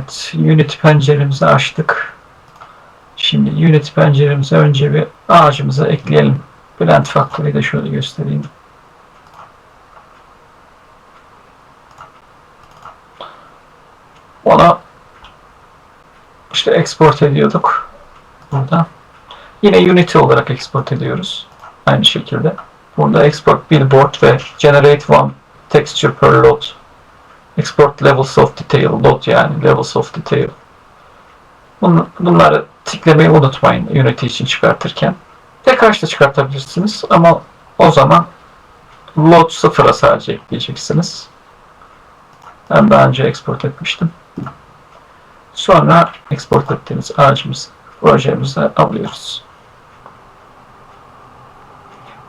Evet, Unity penceremizi açtık. Şimdi Unity penceremize önce bir ağacımıza ekleyelim. Blend Factory'yi de şöyle göstereyim. Ona işte export ediyorduk. Burada. Yine Unity olarak export ediyoruz. Aynı şekilde. Burada export billboard ve generate one texture per load. Export levels of detail. Load yani levels of detail. Bun- Bunları tiklemeyi unutmayın Unity için çıkartırken. Tek ağaçta çıkartabilirsiniz ama o zaman load sıfıra sadece ekleyeceksiniz. Ben daha önce export etmiştim. Sonra export ettiğimiz ağacımızı projemize alıyoruz.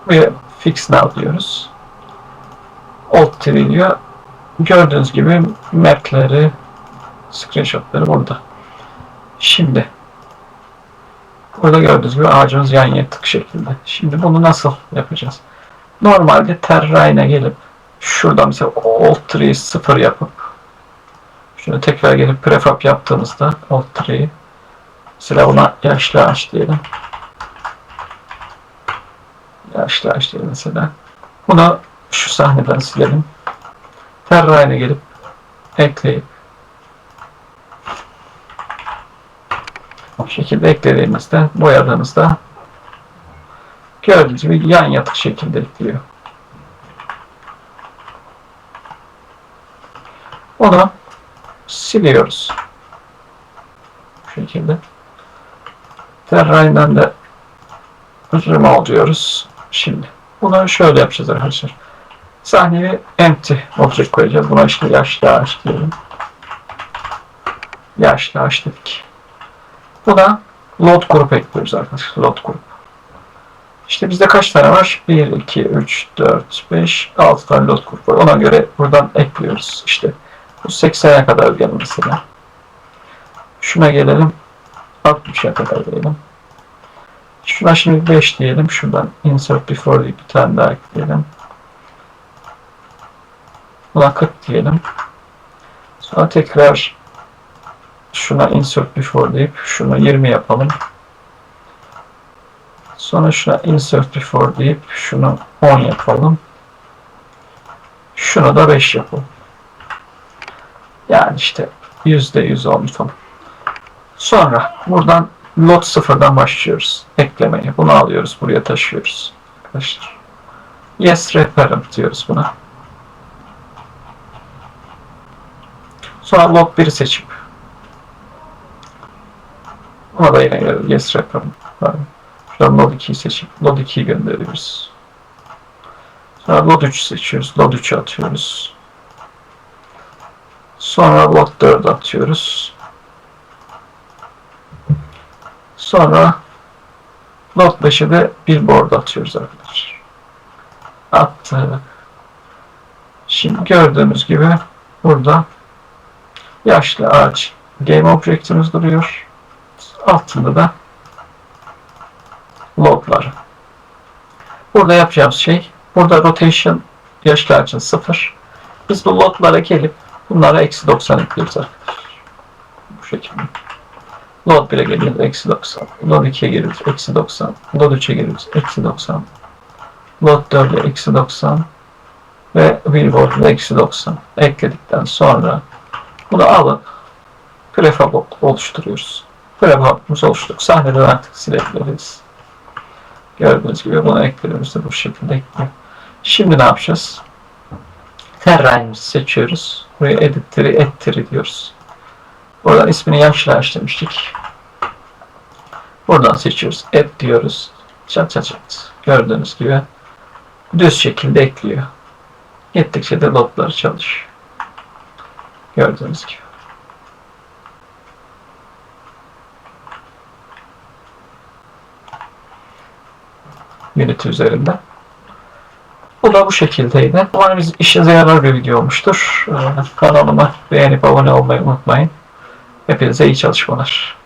Ve fix now diyoruz. Alt T diyor. Gördüğünüz gibi mapleri, screenshotları burada. Şimdi burada gördüğünüz gibi ağacımız yan yatık şekilde. Şimdi bunu nasıl yapacağız? Normalde terrain'e gelip şuradan mesela alt tree'yi sıfır yapıp şunu tekrar gelip prefab yaptığımızda alt tree'yi mesela buna yaşlı ağaç diyelim. Yaşlı ağaç diyelim mesela. Bunu şu sahneden silelim. Terrain'e gelip ekleyip bu şekilde eklediğimizde boyadığımızda gördüğünüz gibi yan yatık şekilde ekliyor. Onu siliyoruz. Bu şekilde. Terrain'den de remove diyoruz. Şimdi bunu şöyle yapacağız arkadaşlar. Sahneye empty object koyacağız. Buna işte yaşlı ağaç diyelim. Yaşlı ağaç dedik. Buna load grup ekliyoruz arkadaşlar. Load grup. İşte bizde kaç tane var? 1, 2, 3, 4, 5, 6 tane load grup var. Ona göre buradan ekliyoruz. İşte bu 80'e kadar gelin mesela. Şuna gelelim. 60'a kadar diyelim. Şuna şimdi 5 diyelim. Şuradan insert before bir tane daha ekleyelim. Buna 40 diyelim. Sonra tekrar şuna insert before deyip şunu 20 yapalım. Sonra şuna insert before deyip şunu 10 yapalım. Şunu da 5 yapalım. Yani işte %100 olmuş. Sonra buradan lot sıfırdan başlıyoruz. Eklemeye. Bunu alıyoruz. Buraya taşıyoruz. Arkadaşlar. Yes referent diyoruz buna. Sonra lot 1'i seçip Buna da yine yes var. Şuradan load 2'yi seçip load 2'yi gönderiyoruz. Sonra load 3 seçiyoruz. Load 3'ü atıyoruz. Sonra load 4 atıyoruz. Sonra load 5'e de billboard atıyoruz arkadaşlar. Attık. Şimdi gördüğümüz gibi burada yaşlı ağaç game object'imiz duruyor. Altında da loglar. Burada yapacağımız şey burada rotation yaşlı ağacın 0. Biz bu loglara gelip bunlara eksi 90 ekliyoruz arkadaşlar. Bu şekilde. Load 1'e geliyoruz eksi 90. Load 2'ye geliyoruz eksi 90. Load 3'e geliyoruz eksi 90. Load 4'e eksi 90. Ve billboard'a eksi 90 ekledikten sonra bunu alıp prefab oluşturuyoruz. Prefabımızı oluşturduk. Sahneden artık silebiliriz. Gördüğünüz gibi bunu eklediğimizde bu şekilde ekliyor. Şimdi ne yapacağız? Terrain'imizi seçiyoruz. Buraya edit tree, diyoruz. Buradan ismini yaşlı demiştik. Buradan seçiyoruz. Add diyoruz. Çat çat çat. Gördüğünüz gibi düz şekilde ekliyor. Gittikçe de lotları çalışıyor. Gördüğünüz gibi. Unity üzerinde. Bu da bu şekildeydi. Umarım işinize yarar bir video olmuştur. Ee, Kanalıma beğenip abone olmayı unutmayın. Hepinize iyi çalışmalar.